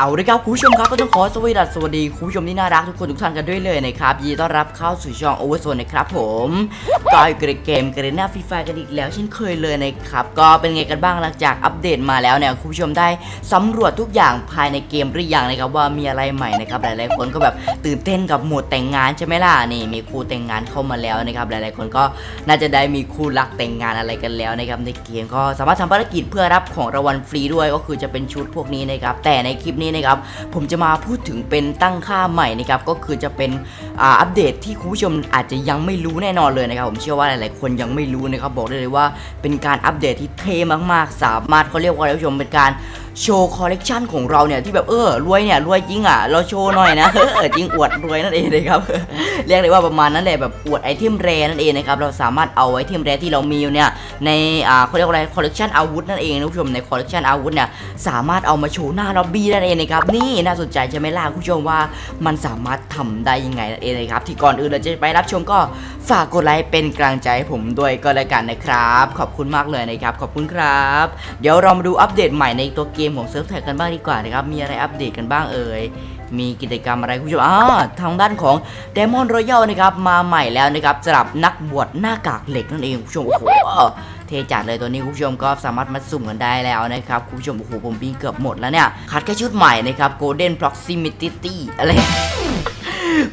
เอาเลยครับคุณผู้ชมครับก็ต้องขอสวัสดีสวัสดีคุณผู้ชมที่น่ารักทุกคนทุกท่านกันด้วยเลยนะครับยินดีต้อนรับเข้าสู่ช่องโอเวอร์โซนนะครับผมก็อยู่กับเกมกรน่าฟรีไฟกันอีกแล้วเช่นเคยเลยนะครับก็เป็นไงกันบ้างหลังจากอัปเดตมาแล้วเนี่ยคุณผู้ชมได้สำรวจทุกอย่างภายในเกมหรือยังนะครับว่ามีอะไรใหม่นะครับหลายๆคนก็แบบตื่นเต้นกับหมดแต่งงานใช่ไหมล่ะนี่มีคู่แต่งงานเข้ามาแล้วนะครับหลายๆคนก็น่าจะได้มีคู่รักแต่งงานอะไรกันแล้วนะครับในเกมก็สามารถทำภารกิจเพื่อรับของรางวัลฟรีด้วยก็คือจะเป็นชุดพวกนี้นะครับแต่ในคลิปนี้นะครับผมจะมาพูดถึงเป็นตั้งค่าใหม่นะครับก็คือจะเป็นอัปเดตที่คุณผู้ชมอาจจะยังไม่รู้แน่นอนเลยนะครับผมเชื่อว่าหลายๆคนยังไม่รู้นะครับบอกได้เลยว่าเป็นการอัปเดตที่เท่มากๆ สามารถเขาเรียกว่าคุณผู้ชมเป็นการ โชว์คอลเลกชันของเราเนี่ยที่แบบเออรวยเนี่ยรวยจริงอะเราโชว์หน่อยนะเออจริงอวดรวยนั่นเองนะครับเรียกเลยว่าประมาณนั้นแหละแบบอวดไอเทมแรนั่นเองนะครับเราสามารถเอาไอเทมแรที่เรามีอยู่เนี่ยในอ่าเขาเรียกว่าอะไรคอลเลกชันอาวุธนั่นเองนะคุณผู้ชมในคอลเลกชันอาวุธเนี่ยสามารถเอามาโชว์หน้าล็อบบี้นั่นเองนะครับนี่น่าสนใจใช่ไหมล่ะคุณผู้ชมว่ามันสามารถทำได้ยังไงนั่นเองนะครับที่ก่อนอื่นเราจะไปรับชมก็ฝากกดไลค์เป็นกำลังใจให้ผมด้วยก็แล้วกันนะครับ ขอบคุณมากเลยนะครับขอบคุณครับ เดี๋ยวเรามาดูอัปเดตใหม่ในตัวเกมของเซิร์ฟแท็กกันบ้างดีกว่านะครับ มีอะไรอัปเดตกันบ้างเอ่ย มีกิจกรรมอะไรคุณผู้ชมอ่าทางด้านของ d ดมอนรอยัลนะครับ มาใหม่แล้วนะครับสำหรับนักบวชหน้ากากเหล็กนั่นเองคุณผู้ชม โอ้โห เทจัดเลยตัวนี้คุณผู้ชมก็สามารถมาสุ่มกันได้แล้วนะครับคุณผู้ชม โอ้โห ผมปีเกือบหมดแล้วเนี่ยคัดแค่ชุดใหม่นะครับ Golden Proximity อะไร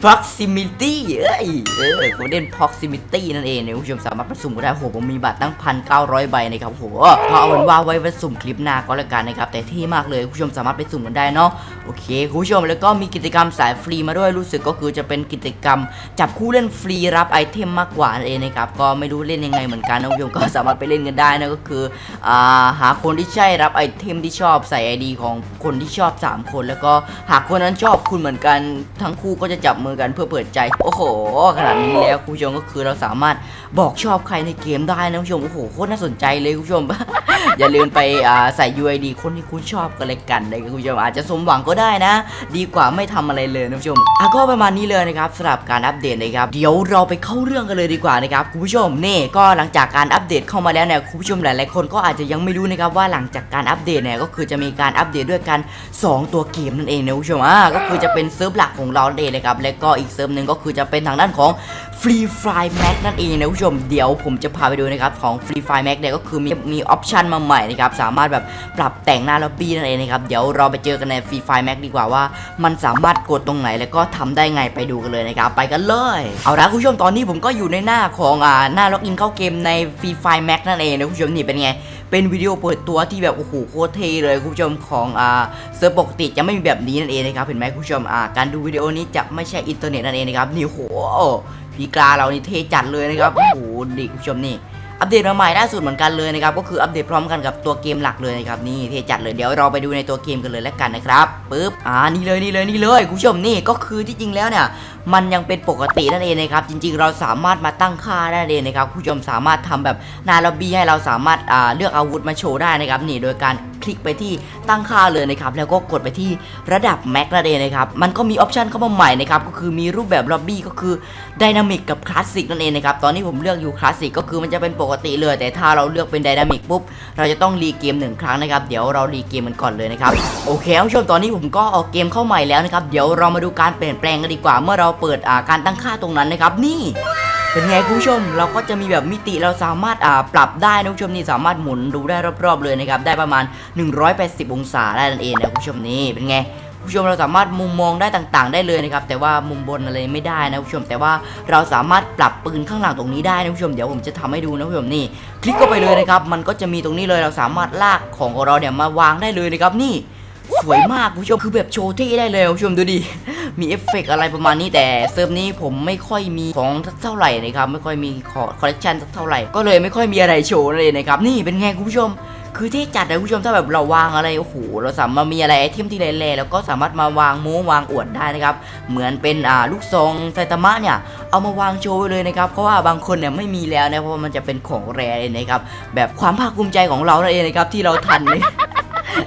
proximity เอ้ยเออ golden proximity นั่นเองเนี่ยคุณผู้ชมสามารถมาสุ่มก็ได้โหผมมีบัตรตั้งพันเก้าร้อยใบนะครับโหก็เอาเป็นว่าไว้ไปสุ่มคลิปหน้าก็แล้วกันนะครับแต่ที่มากเลยคุณผู้ชมสามารถไปสุ่มกันได้เนาะโอเคคุณผู้ชมแล้วก็มีกิจกรรมสายฟรีมาด้วยรู้สึกก็คือจะเป็นกิจกรรม จับคู่เล่นฟรีรับไอเทมมากกว่านั่นเองนะครับก็ไม่รู้เล่นยังไงเหมือนกันนะคุณผู้ชมก็สามารถไปเล่นกันได้นะก็คืออ่าหาคนที่ใช่รับไอเทมที่ชอบใส่ ID ของคนที่ชอบ 3 คน แล้วก็หากคนนั้นชอบคุณเหมือนกันทั้งคู่ก็จะจับมือกันเพื่อเปิดใจ โอ้โห ขนาดนี้แล้วคุณผู้ชมก็คือเราสามารถบอกชอบใครในเกมได้นะคุณผู้ชม โอ้โห โคตรน่าสนใจเลยคุณผู้ชม อย่าลืมไปใส่ UID คนที่คุณชอบกันเลยกันเลยคุณผู้ชมอาจจะสมหวังก็ได้นะ ดีกว่าไม่ทำอะไรเลยนะคุณผู้ชมอะก็ประมาณนี้เลยนะครับสำหรับการอัปเดตนะครับเดี๋ยวเราไปเข้าเรื่องกันเลยดีกว่านะครับคุณผู้ชมนี่ก็หลังจากการอัปเดตเข้ามาแล้วเนี่ยคุณผู้ชมหลายๆคนก็อาจจะยังไม่รู้นะครับว่าหลังจากการอัปเดตเนี่ยก็คือจะมีการอัปเดตด้วยกัน 2 ตัวเกมนั่นเองนะคุณผู้ชมอะก็คือจะเป็นเซิร์ฟหลักของเราเองนะครับและก็อีกเซิร์ฟหนึ่งก็คือจะเป็นทางด้านของ Free Fire Max นั่นเองนะคุณผู้ชมเดี๋ยวผมจะพาไปดูนะครับของ Free Fire Max เนี่ยก็คือมีมีออปชันมาใหม่นะครับสามารถแบบปรับแต่งหน้าล็อบบี้นั่นเองนะครับเดี๋ยวเราไปเจอกันใน Free Fire Max ดีกว่าว่า มันสามารถกดตรงไหนแล้วก็ทำได้ไงไปดูกันเลยนะครับไปกันเลยเอาละคุณผู้ชมตอนนี้ผมก็อยู่ในหน้าของอ่าหน้าล็อกอินเข้าเกมใน Free Fire Max นั่นเองนะคุณผู้ชมนี่เป็นไงเป็นวิดีโอเปิดตัวที่แบบโอ้โหโคตรเท่เลยคุณผู้ชมของอ่าเซิร์ฟปกติจะไม่มีแบบนี้นั่นเองนะครับเห็นไหมคุณผู้ชมอ่าการดูวิดีโอนี้จะไม่ใช่อินเทอร์เน็ตนั่นเองนะครับนี่โหพีกราเรานี่เท่จัดเลยนะครับโอ้โหดิคุณผู้ชมนี่ อัปเดตมาใหม่ล่าสุดเหมือนกันเลยนะครับก็คืออัปเดตพร้อมกันกับตัวเกมหลักเลยนะครับนี่เทจัดเลยเดี๋ยวเราไปดูในตัวเกมกันเลยแล้วกันนะครับปึ๊บอ่านี่เลยนี่เลยนี่เลยคุณผู้ชมนี่ก็คือที่จริงแล้วเนี่ย มันยังเป็นปกตินั่นเองนะครับจริงๆ เราสามารถมาตั้งค่าได้เลยนะครับคุณผู้ชมสามารถทำแบบนาล็อบบี้ให้เราสามารถเลือกอาวุธมาโชว์ได้นะครับนี่โดยการคลิกไปที่ตั้งค่าเลยนะครับแล้วก็กดไปที่ระดับแม็กนั่นเองนะครับมันก็มีออปชันเข้ามาใหม่นะครับก็คือมีรูปแบบล็อบบี้ก็คือไดนามิกกับคลาสสิกนั่นเองนะครับตอนนี้ผมเลือกอยู่คลาสสิกก็คือมันจะเป็นปกติเลย แต่ถ้าเราเลือกเป็นไดนามิกปุ๊บเราจะต้องรีเกมหนึ่งครั้งนะครับเดี๋ยวเรารีเกมมันก่อนเลยนะครับโอเคคุณผู้ชมตอนนี้ผมก็เอาเกมเข้าใหม่แล้วนะครับเดี๋ยวเรามาดูการเปลี่ยนแปลงกันดีกว่าเมื่อเราเปิดอ่าการตั้งค่าตรงนั้นนะครับนี่เป็นไงคุณผู้ชมเราก็จะมีแบบมิติเราสามารถอ่าปรับได้นะคุณผู้ชมนี่สามารถหมุนดูได้รอบๆเลยนะครับได้ประมาณ 180 องศาได้นั่นเองนะคุณผู้ชมนี่เป็นไงคุณผู้ชมเราสามารถมุมมองได้ต่างๆ ได้เลยนะครับแต่ว่ามุมบนอะไรไม่ได้นะคุณผู้ชม แต่ว่าเราสามารถปรับปืนข้างหลังตรงนี้ได้นะคุณผู้ชมเดี๋ยวผมจะทำให้ดูนะคุณผู้ชมนี่ คลิกเข้าไปเลยนะครับมันก็จะมีตรงนี้เลยเราสามารถลากของของเราเนี่ยมาวางได้เลยนะครับนี่ สวยมากคุณผู้ชมคือแบบโชว์เท่ได้เลยคุณผู้ชมดูดิ มีเอฟเฟกต์อะไรประมาณนี้แต่เซิร์ฟนี้ผมไม่ค่อยมีของเท่าไหร่นะครับไม่ค่อยมีคอลเลกชันเท่าไหร่ก็เลยไม่ค่อยมีอะไรโชว์เลยนะครับนี่เป็นไงคุณผู้ชมคือเท่จัดเลยคุณผู้ชมถ้าแบบเราวางอะไรโอ้โหเราสามารถมีอะไรไอเทมที่แร่ๆแล้วก็สามารถมาวางโม้วางอวดได้นะครับเหมือนเป็นอ่าลูกซองไซตามะเนี่ยเอามาวางโชว์ไว้เลยนะครับเพราะว่าบางคนเนี่ยไม่มีแล้วนะเพราะมันจะเป็นของแรเลยนะครับแบบความภาคภูมิใจของเรานั่นเองนะครับที่เราทันเลย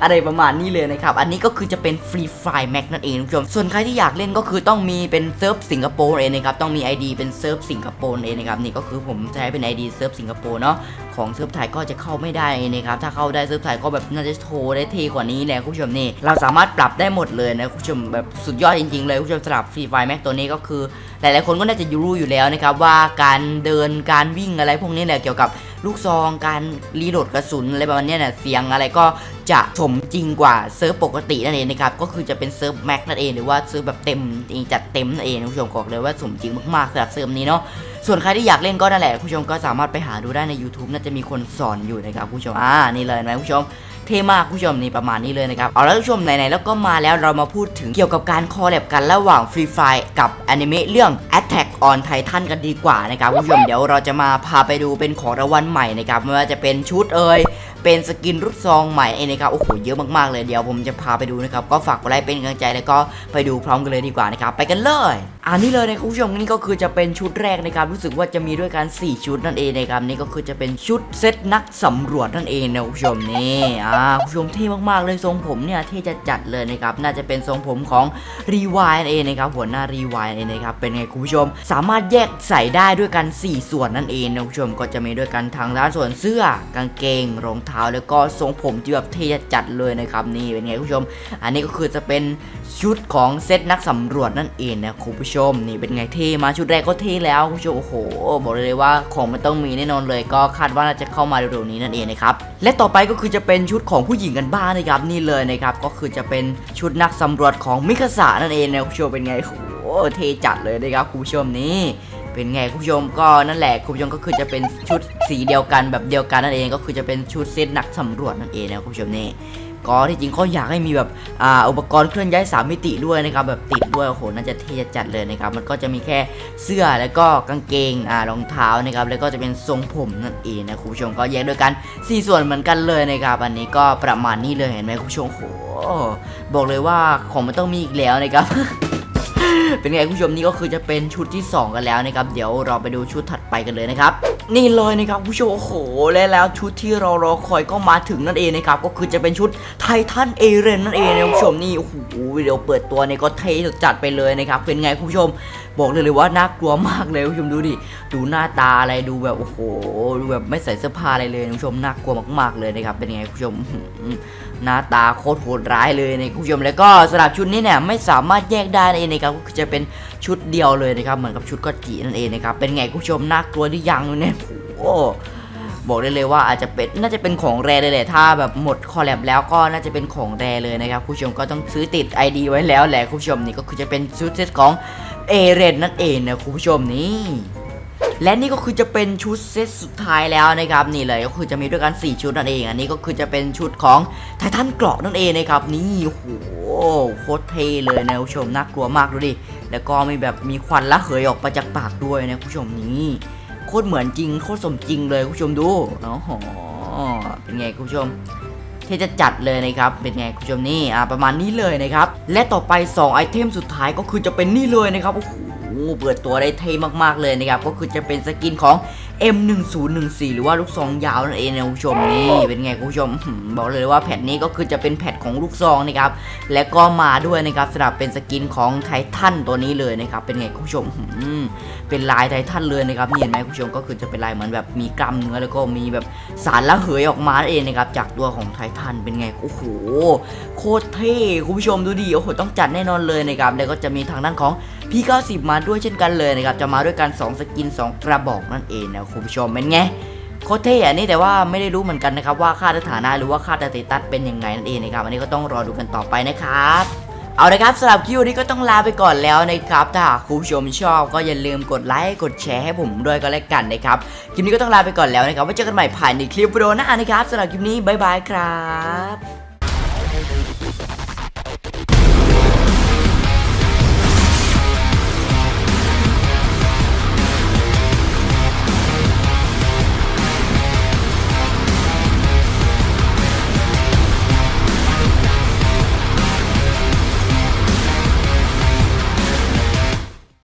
อะไรประมาณนี้เลยนะครับ อันนี้ก็คือจะเป็น Free Fire Max นั่นเองคุณผู้ชม ส่วนใครที่อยากเล่นก็คือต้องมีเป็นเซิร์ฟสิงคโปร์เองนะครับ ต้องมี ID เป็นเซิร์ฟสิงคโปร์เองนะครับนี่ก็คือผมใช้เป็น ID เซิร์ฟสิงคโปร์เนาะของเซิร์ฟไทยก็จะเข้าไม่ได้นะครับถ้าเข้าได้เซิร์ฟไทยก็แบบน่าจะโทรได้เทกว่านี้แหละคุณผู้ชมนี่เราสามารถปรับได้หมดเลยนะคุณผู้ชมแบบสุดยอดจริงๆเลยคุณผู้ชมสำหรับ Free Fire Max ตัวนี้ก็คือ หลายๆคนก็น่าจะรู้อยู่แล้วนะครับว่าการเดินการวิ่งอะไรพวกนี้แหละเกี่ยวกับลูกซองการรีโหลดกระสุนอะไรประมาณนี้เนี่ยเสียงอะไรก็จะสมจริงกว่าเซิร์ฟปกตินั่นเองนะครับก็คือจะเป็นเซิร์ฟแม็กนั่นเองหรือว่าเซิร์ฟแบบเต็มเองจัดเต็มนั่นเองคุณผู้ชมบอกเลยว่าสมจริงมากๆสำหรับเซิร์ฟนี้เนาะส่วนใครที่อยากเล่นก็นั่นแหละคุณผู้ชมก็สามารถไปหาดูได้ใน YouTube น่าจะมีคนสอนอยู่นะครับคุณผู้ชมอ่านี่เลยนะคุณผู้ชม เท่มากผู้ชมนี่ประมาณนี้เลยนะครับเอาแล้วผู้ชมไหนๆแล้วก็มาแล้วเรามาพูดถึงเกี่ยวกับการคอลแลบกันระหว่าง Free Fire กับอนิเมะเรื่อง Attack on Titan กันดีกว่านะครับผู้ชมเดี๋ยวเราจะมาพาไปดูเป็นของรางวัลใหม่นะครับไม่ว่าจะเป็นชุดเอ่ยเป็นสกินรุ่นซองใหม่เองนะครับโอ้โหเยอะมากๆเลยเดี๋ยวผมจะพาไปดูนะครับก็ฝากกดไลค์เป็นกำลังใจแล้วก็ไปดูพร้อมกันเลยดีกว่านะครับไปกันเลย อันนี้เลยนะคุณผู้ชมนี่ก็คือจะเป็นชุดแรกนะครับรู้สึกว่าจะมีด้วยกัน 4 ชุดนั่นเองนะครับนี่ก็คือจะเป็นชุดเซตนักสำรวจนั่นเองนะคุณผู้ชมนี่อ่าคุณผู้ชมเท่มากๆเลยทรงผมเนี่ยเท่จะจัดเลยนะครับน่าจะเป็นทรงผมของรีวายนั่นเองนะครับหัวหน้ารีวายนั่นเองนะครับเป็นไงคุณผู้ชม สามารถแยกใส่ได้ด้วยกัน 4 ส่วนนั่นเองนะคุณผู้ชมก็จะมีด้วยกันทางด้านส่วนเสื้อกางเกงรองเท้าแล้วก็ทรงผมที่แบบเท่จะจัดเลยนะครับนี่เป็นไงคุณผู้ชม อันนี้ก็คือจะเป็น ชุดของเซตนักสำรวจนั่นเองนะคุณผู้ชมนี่เป็นไงเท่มาชุดแรกก็เท่แล้วคุณผู้ชมโอ้โห บอกเลยว่าของมันต้องมีแน่นอนเลย ก็คาดว่าน่าจะเข้ามาเร็วๆนี้นั่นเองนะครับและต่อไปก็คือจะเป็นชุดของผู้หญิงกันบ้างนะครับนี่เลยนะครับก็คือจะเป็นชุดนักสำรวจของมิคาสะนั่นเองนะคุณผู้ชมเป็นไงโอ้โหเท่จัดเลยนะครับคุณผู้ชมนี่เป็นไงคุณผู้ชมก็นั่นแหละคุณผู้ชมก็คือจะเป็นชุดสีเดียวกันแบบเดียวกันนั่นเองก็คือจะเป็นชุดเซตนักสำรวจนั่นเองนะคุณผู้ชมนี่ ก็ที่จริงเขาอยากให้มีแบบอ่าอุปกรณ์เคลื่อนย้ายสามมิติด้วยนะครับแบบติดด้วยโอ้โหน่าจะเท่จัดเลยนะครับมันก็จะมีแค่เสื้อแล้วก็กางเกงอ่ารองเท้านะครับแล้วก็จะเป็นทรงผมนั่นเองนะคุณผู้ชมก็แยกด้วยกันสี่ส่วนเหมือนกันเลยนะครับอันนี้ก็ประมาณนี้เลยเห็นไหมคุณผู้ชมโอ้บอกเลยว่าของมันต้องมีอีกแล้วนะครับเป็นไงคุณผู้ชมนี่ก็คือจะเป็นชุดที่ 2 กันแล้วนะครับ เดี๋ยวเราไปดูชุดถัดไปกันเลยนะครับ นี่เลยนะครับผู้ชมโอ้โหและแล้วชุดที่เรารอคอยก็มาถึงนั่นเองนะครับก็คือจะเป็นชุดไททันเอเรนนั่นเองนะคุณผู้ชมนี่โอ้โหเดี๋ยวเปิดตัวเนี่ยก็เท่จัดไปเลยนะครับเป็นไงคุณผู้ชม บอกเลยเลยว่าน่ากลัวมากเลยคุณผู้ชมดูดิดูหน้าตาอะไรดูแบบโอ้โหดูแบบไม่ใส่เสื้อผ้าอะไรเลยคุณผู้ชมน่ากลัวมาก ๆเลยนะครับเป็นไงคุณผู้ชมหน้าตาโคตรโหดร้ายเลยนะคุณผู้ชมแล้วก็สำหรับชุดนี้เนี่ยไม่สามารถแยกได้นั่นเองนะครับก็จะเป็นชุดเดียวเลยนะครับเหมือนกับชุดก็จินั่นเองนะครับเป็นไงคุณผู้ชมน่ากลัวหรือยังเนี่ยโอ้ บอกได้เลยว่าอาจจะเป็นน่าจะเป็นของแรเลยแหละถ้าแบบหมดคอลแลบแล้วก็น่าจะเป็นของแรเลยนะครับผู้ชมก็ต้องซื้อติด ID ไว้แล้วแหละคุณผู้ชมนี่ก็คือจะเป็นชุดเซตของเอเรนนั่นเองนะคุณผู้ชมนี่และนี่ก็คือจะเป็นชุดเซตสุดท้ายแล้วนะครับนี่เลยก็คือจะมีด้วยกัน 4 ชุดนั่นเอง อันนี้ก็คือจะเป็นชุดของไททันเกราะนั่นเองนะครับนี่โหโคตรเทเลยนะผู้ชมน่ากลัวมากดูดิแล้วก็มีแบบมีควันระเหยออกมาจากปากด้วยนะผู้ชมนี่ โคตรเหมือนจริงโคตรสมจริงเลยคุณผู้ชมดูอ๋อเป็นไงคุณผู้ชมที่จะจัดเลยนะครับ เป็นไงคุณผู้ชมนี่อ่าประมาณนี้เลยนะครับ และต่อไป 2 ไอเทมสุดท้ายก็คือจะเป็นนี่เลยนะครับโอ้โหเปิดตัวได้เท่มากๆเลยนะครับ ก็คือจะเป็นสกินของ M1014 หรือว่าลูกซองยาวนั่นเองนะคุณผู้ชมนี่เป็นไงคุณผู้ชมบอกเลยว่าแพทนี้ก็คือจะเป็นแพทของลูกซองนะครับและก็มาด้วยนะครับสำหรับเป็นสกินของไททันตัวนี้เลยนะครับเป็นไงคุณผู้ชมเป็นลายไททันเลยนะครับเห็นไหมคุณผู้ชมก็คือจะเป็นลายเหมือนแบบมีกล้ามเนื้อแล้วก็มีแบบสารละเหยออกมาเองนะครับจากตัวของไททันเป็นไงโอ้โหโคตรเท่คุณผู้ชมดูดิโอ้โหต้องจัดแน่นอนเลยนะครับแล้วก็จะมีทางด้านของ P90 มาด้วยเช่นกันเลยนะครับจะมาด้วยกัน 2 สกิน 2 กระบอกนั่นเองนะคุณผู้ชมเป็นไงโคตรเท่อันนี้แต่ว่าไม่ได้รู้เหมือนกันนะครับว่าค่าสถานะหรือว่าค่าสเตตัสเป็นยังไงนั่นเองนะครับอันนี้ก็ต้องรอดูกันต่อไปนะครับเอาละครับสำหรับคลิปนี้ก็ต้องลาไปก่อนแล้วนะครับ ถ้าหากคุณผู้ชมชอบก็อย่าลืมกดไลค์กดแชร์ให้ผมด้วยก็แล้วกันนะครับคลิปนี้ก็ต้องลาไปก่อนแล้วนะครับไว้เจอกันใหม่ผ่านในคลิปวิดีโอหน้านะครับสำหรับคลิปนี้บ๊ายบายครับ